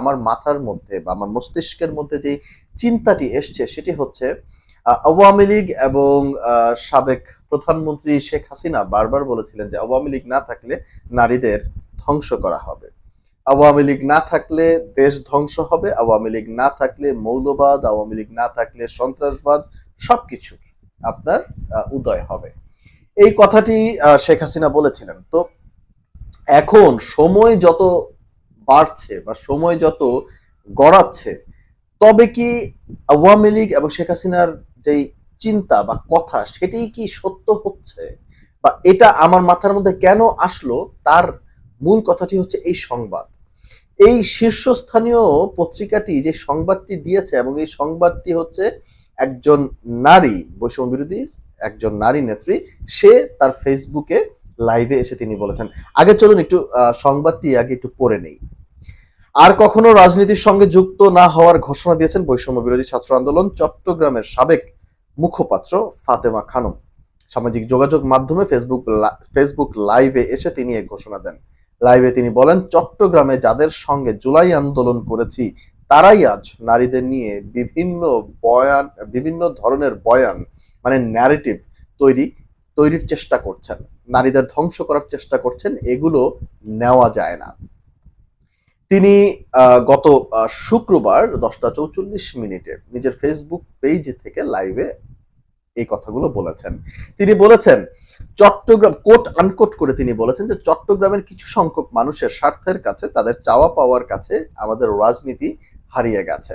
আমার মাথার মধ্যে বা আমার মস্তিষ্কের মধ্যে যে চিন্তাটি এসছে সেটি হচ্ছে আওয়ামী লীগ এবং সাবেক প্রধানমন্ত্রী শেখ হাসিনা বারবার বলেছিলেন যে আওয়ামী লীগ না থাকলে নারীদের ধ্বংস করা হবে। আওয়ামী লীগ না থাকলে দেশ ধ্বংস হবে, আওয়ামী লীগ না থাকলে মৌলবাদ, আওয়ামী লীগ না থাকলে সন্ত্রাসবাদ, সবকিছু আপনার উদয় হবে। এই কথাটি শেখ হাসিনা বলেছিলেন। তো এখন সময় যত বাড়ছে বা সময় যত গড়াচ্ছে, তবে কি আওয়ামী লীগ এবং শেখ হাসিনার যেই চিন্তা বা কথা সেটি কি সত্য হচ্ছে? বা এটা আমার মাথার মধ্যে কেন আসলো? তার মূল কথাটি হচ্ছে এই সংবাদ। এই শীর্ষস্থানীয় পত্রিকাটি যে সংবাদটি দিয়েছে এবং এই সংবাদটি হচ্ছে একজন নারী, বৈষম্য বিরোধী, একজন নারী নেত্রী, সে তার ফেসবুকে লাইভে এসে তিনি বলেছেন। আগে চলুন একটু সংবাদটি আগে একটু পড়ে নেই। আর কখনো রাজনীতির সঙ্গে যুক্ত না হওয়ার ঘোষণা দিয়েছেন বৈষম্য বিরোধী ছাত্র আন্দোলন চট্টগ্রামের সাবেক মুখপাত্র ফাতেমা খানম। সামাজিক যোগাযোগ মাধ্যমে ফেসবুক ফেসবুক লাইভে এসে তিনি এই ঘোষণা দেন। লাইভে তিনি বলেন, চট্টগ্রামে যাদের সঙ্গে জুলাই আন্দোলন করেছি, তারাই আজ নারীদের নিয়ে বিভিন্ন বয়ান, বিভিন্ন ধরনের বয়ান মানে ন্যারেটিভ তৈরি, তৈরির চেষ্টা করছেন। নারীদের ধ্বংস করার চেষ্টা করছেন, এগুলো নেওয়া যায় না। তিনি গত শুক্রবার দশটা চৌচল্লিশ মিনিটে নিজের ফেসবুক পেজ থেকে লাইভে এই কথাগুলো বলেছেন। তিনি বলেছেন, চট্টগ্রাম কোট আনকোট করে তিনি বলেছেন যে, চট্টগ্রামের কিছু সংখ্যক মানুষের স্বার্থের কাছে, তাদের চাওয়া পাওয়ার কাছে আমাদের রাজনীতি হারিয়ে গেছে।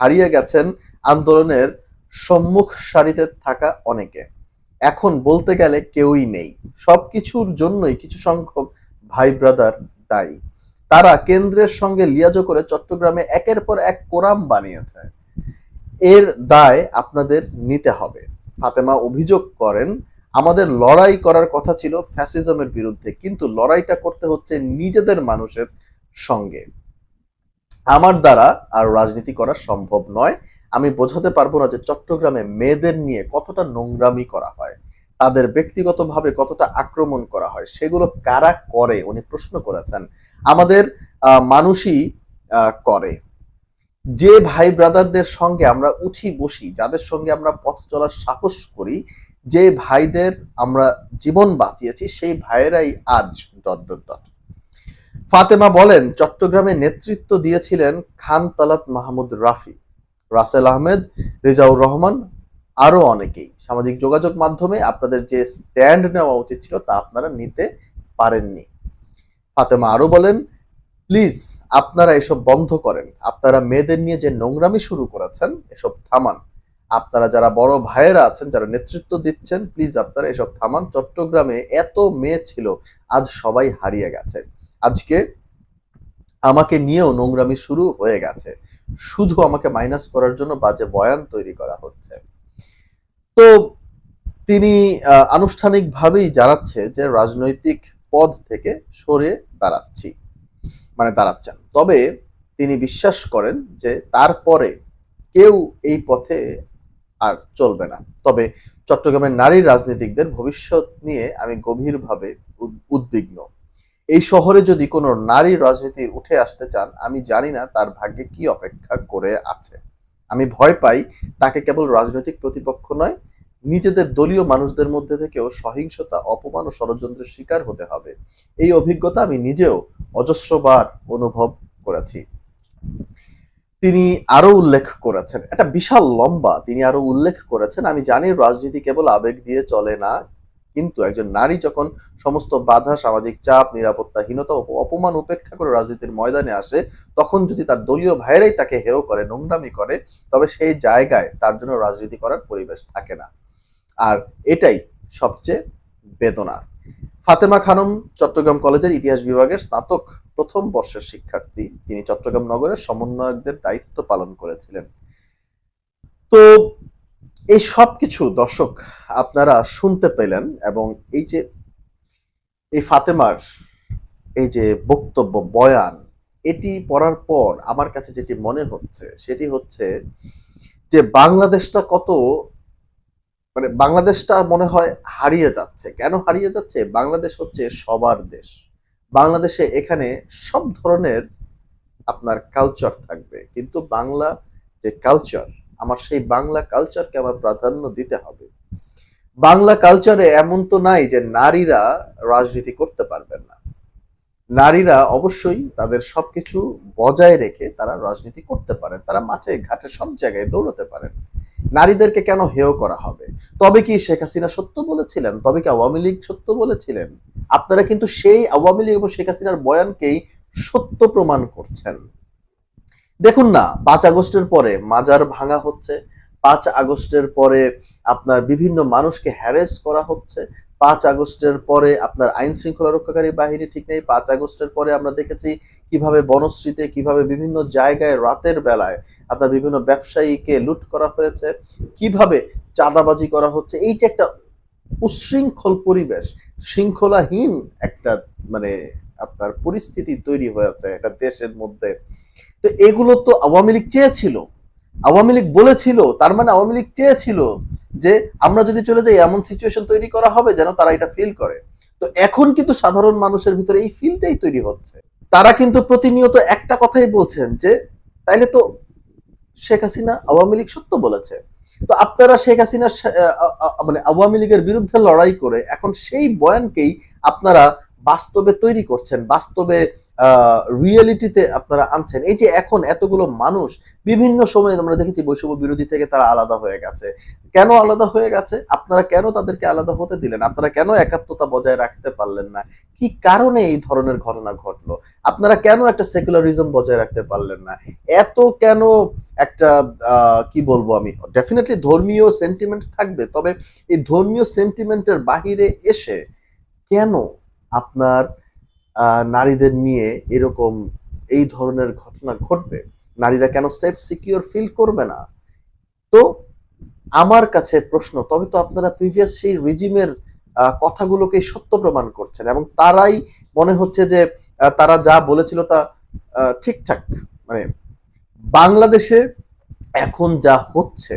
হারিয়ে গেছেন আন্দোলনের সম্মুখ সারিতে থাকা অনেকে। এখন বলতে গেলে কেউই নেই। সবকিছুর জন্যই কিছু সংখ্যক ভাই ব্রাদার দায়ী। তারা কেন্দ্রের সঙ্গে লিয়াজো করে চট্টগ্রামে একের পর এক কোরাম বানিয়েছে। এর দায় আপনাদের নিতে হবে। ফাতেমা অভিযোগ করেন, আমাদের লড়াই করার কথা ছিল ফ্যাসিজমের বিরুদ্ধে, কিন্তু লড়াইটা করতে হচ্ছে নিজেদের মানুষের সঙ্গে। আমার দ্বারা আর রাজনীতি করা সম্ভব নয়। আমি বোঝাতে পারব না যে চট্টগ্রামে মেয়েদের নিয়ে কতটা নোংরামি করা হয়, তাদের ব্যক্তিগতভাবে কতটা আক্রমণ করা হয়, সেগুলো কারা করে? উনি প্রশ্ন করেছেন। আমাদের মানুষই করে। যে ভাই ব্রাদারদের সঙ্গে আমরা উঠি বসি, যাদের সঙ্গে আমরা পথ চলার সাহস করি, যে ভাইদের আমরা জীবন বাঁচিয়েছি, সেই ভাইয়েরাই আজ ডট ফাতেমা বলেন, চট্টগ্রামে নেতৃত্ব দিয়েছিলেন খান তালাত মাহমুদ রাফি। রাসেল আহমেদ, রেজাউর রহমান, আরও অনেকেই। সামাজিক যোগাযোগ মাধ্যমে আপনাদের যে স্ট্যান্ড নেওয়া উচিত ছিল, তা আপনারা নিতে পারেননি। ফাতেমা আরও বলেন, প্লিজ, আপনারা এসব বন্ধ করেন। আপনারা মেয়েদের নিয়ে যে নোংরামি শুরু করেছেন, এসব থামান। আপনারা যারা বড় ভাইয়েরা আছেন, যারা নেতৃত্ব দিচ্ছেন, প্লিজ আপনারা এসব থামান। চট্টগ্রামে এত মেয়ে ছিল, আজ সবাই হারিয়ে গেছে। আজকে আমাকে নিয়েও নোংরামি শুরু হয়ে গেছে। শুধু আমাকে মাইনাস করার জন্য বাজে বয়ান তৈরি করা হচ্ছে। তো তিনি আনুষ্ঠানিকভাবেই জানাচ্ছে যে রাজনৈতিক পদ থেকে সরে দাঁড়াচ্ছি মানে দাঁড়াচ্ছেন। তবে তিনি বিশ্বাস করেন যে তারপরে কেউ এই পথে আর চলবে না। তবে চট্টগ্রামের নারী রাজনীতিকদের ভবিষ্যৎ নিয়ে আমি গভীরভাবে উদ- উদ্বিগ্ন। এই শহরে যদি কোনো নারী রাজনীতি উঠে আসতে চান, আমি জানি না তার ভাগ্যে কি অপেক্ষা করে আছে। আমি ভয় পাই তাকে কেবল রাজনৈতিক প্রতিপক্ষ নয় নিজেদের দলীয় মানুষদের মধ্যে থেকেও সহিংসতা, অপমান ও ষড়যন্ত্রের শিকার হতে হবে। এই অভিজ্ঞতা আমি নিজেও অজস্রবার অনুভব করেছি। তিনি আরও উল্লেখ করেছেন, এটা বিশাল লম্বা, তিনি আরও উল্লেখ করেছেন, আমি জানি রাজনীতি কেবল আবেগ দিয়ে চলে না, কিন্তু একজন নারী যখন সমস্ত বাধা, সামাজিক চাপ, নিরাপত্তাহীনতা অপমান উপেক্ষা করে রাজনীতির ময়দানে আসে, তখন যদি তার দলীয় ভাইয়েরাই তাকে হেয় করে, নোংরামি করে, তবে সেই জায়গায় তার জন্য রাজনীতি করার পরিবেশ থাকে না। আর এটাই সবচেয়ে বেদনার। ফাতেমা খানম চট্টগ্রাম কলেজের ইতিহাস বিভাগের স্নাতক প্রথম বর্ষের শিক্ষার্থী। তিনি চট্টগ্রাম নগরের সমন্বয়কদের দায়িত্ব পালন করেছিলেন। তো এই সব কিছু দর্শক আপনারা শুনতে পেলেন এবং এই যে এই ফাতেমার এই যে বক্তব্য, বয়ান, এটি পড়ার পর আমার কাছে যেটি মনে হচ্ছে, সেটি হচ্ছে যে বাংলাদেশটা কত মানে বাংলাদেশটা মনে হয় হারিয়ে যাচ্ছে। কেন হারিয়ে যাচ্ছে? বাংলাদেশ হচ্ছে সবার দেশ। বাংলাদেশে এখানে সব ধরনের আপনার কালচার থাকবে। কিন্তু বাংলা যে কালচার আমার সেই বাংলা কালচারকে আমার প্রাধান্য দিতে হবে। বাংলা কালচারে এমন তো নাই যে নারীরা রাজনীতি করতে পারবেন না। নারীরা অবশ্যই তাদের সবকিছু বজায় রেখে তারা রাজনীতি করতে পারেন। তারা মাঠে, ঘাটে সব জায়গায় দৌড়তে পারেন। নারীদেরকে কেন হেয় করা হবে? তবে কি শেখ হাসিনা সত্য বলেছিলেন? তবে কি আওয়ামী লীগ সত্য বলেছিলেন? আপনারা কিন্তু সেই আওয়ামী লীগ এবং শেখ হাসিনার বয়ানকেই সত্য প্রমাণ করছেন। দেখুন না, পাঁচ আগস্টের পরে মাজার ভাঙা হচ্ছে, পাঁচ আগস্টের পরে আপনার বিভিন্ন মানুষকে হ্যারেস করা হচ্ছে, পাঁচ আগস্টের পরে আপনার আইন শৃঙ্খলা রক্ষাকারী বাহিনী ঠিক নেই, পাঁচ আগস্টের পরে আমরা দেখেছি কীভাবে বনশ্রীতে, কীভাবে বিভিন্ন জায়গায় রাতের বেলায় আপনার বিভিন্ন ব্যবসায়ীকে লুট করা হয়েছে, কীভাবে চাঁদাবাজি করা হচ্ছে, এই যে একটা উশৃঙ্খল পরিবেশ, শৃঙ্খলাহীন একটা মানে আপনার পরিস্থিতি তৈরি হয়েছে একটা দেশের মধ্যে। তো এগুলো তো আওয়ামী লীগ চেয়েছিল। আওয়ামী লীগ বলেছিল, তার মানে আওয়ামী লীগ চেয়েছিল যে আমরা যদি চলে যাই, এমন সিচুয়েশন তৈরি করা হবে যেন তারা এটা ফিল করে। তো এখন কিন্তু সাধারণ মানুষের ভিতরে এই ফিলটাই তৈরি হচ্ছে। তারা কিন্তু প্রতিনিয়ত একটা কথাই বলছেন যে, তাইলে তো শেখ হাসিনা আওয়ামী লীগ সত্য বলেছে। তো আপনারা শেখ হাসিনা মানে আওয়ামী লীগের বিরুদ্ধে লড়াই করে এখন সেই বয়ানকেই আপনারা বাস্তবে তৈরি করছেন, বাস্তবে রিয়েলিটিতে আপনারা আনছেন। এই যে এখন এতগুলো মানুষ, বিভিন্ন সময়ে আমরা দেখেছি বৈষম্য বিরোধী থেকে তারা আলাদা হয়ে গেছে। কেন আলাদা হয়ে গেছে? আপনারা কেন তাদেরকে আলাদা হতে দিলেন? আপনারা কেন একাত্মতা বজায় রাখতে পারলেন না? কি কারণে এই ধরনের ঘটনা ঘটলো? আপনারা কেন একটা সেকুলারিজম বজায় রাখতে পারলেন না? এত কেন একটা কি বলব আমি? ডেফিনেটলি ধর্মীয় সেন্টিমেন্ট থাকবে, তবে এই ধর্মীয় সেন্টিমেন্টের বাহিরে এসে কেন আপনার নারীদের নিয়ে এরকম এই ধরনের ঘটনা ঘটবে। নারীরা কেন সেফ সিকিউর ফিল করবে না? তো আমার কাছে প্রশ্ন, তবে তো আপনারা প্রিভিয়াস সেই রিজিমের কথাগুলোকে সত্য প্রমাণ করছেন এবং তারাই মনে হচ্ছে যে তারা যা বলেছিল তা ঠিকঠাক। মানে বাংলাদেশে এখন যা হচ্ছে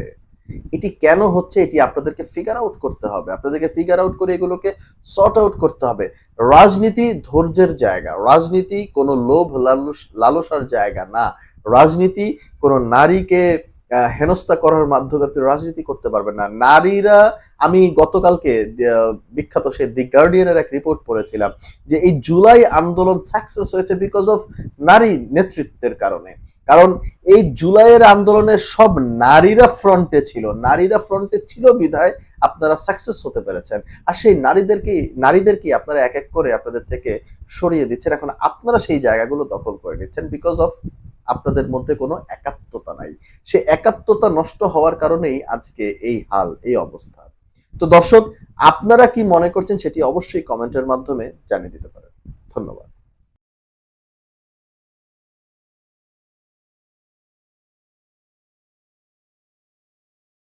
এটি কেন হচ্ছে এটি আপনাদেরকে ফিগার আউট করতে হবে। আপনাদেরকে ফিগার আউট করে এগুলোকে সর্ট আউট করতে হবে। রাজনীতি ধৈর্যের জায়গা। রাজনীতি কোনো লোভ লালস, লালসার জায়গা না। রাজনীতি কোনো নারীকে হেনস্থা করার মাধ্যমে আপনি রাজনীতি করতে পারবেন না। নারীরা, আমি গতকালকে বিখ্যাত সেই দি গার্ডিয়ানের এক রিপোর্ট পড়েছিলাম যে এই জুলাই আন্দোলন সাকসেস হয়েছে বিকজ অফ নারী নেতৃত্বের কারণে। কারণ এই জুলাইয়ের আন্দোলনে সব নারীরা ফ্রন্টে ছিল। নারীরা ফ্রন্টে ছিল বিধায় আপনারা সাকসেস হতে পেরেছেন। আর সেই নারীদেরকে নারীদেরকে আপনারা এক এক করে আপনাদের থেকে সরিয়ে দিচ্ছেন? এখন আপনারা সেই জায়গাগুলো দখল করে নিচ্ছেন বিকজ অফ আপনাদের মধ্যে কোনো একাত্মতা নাই। সে একাত্মতা নষ্ট হওয়ার কারণেই আজকে এই হাল, এই অবস্থা। তো দর্শক, আপনারা কি মনে করছেন সেটি অবশ্যই কমেন্টের মাধ্যমে জানিয়ে দিতে পারেন। ধন্যবাদ।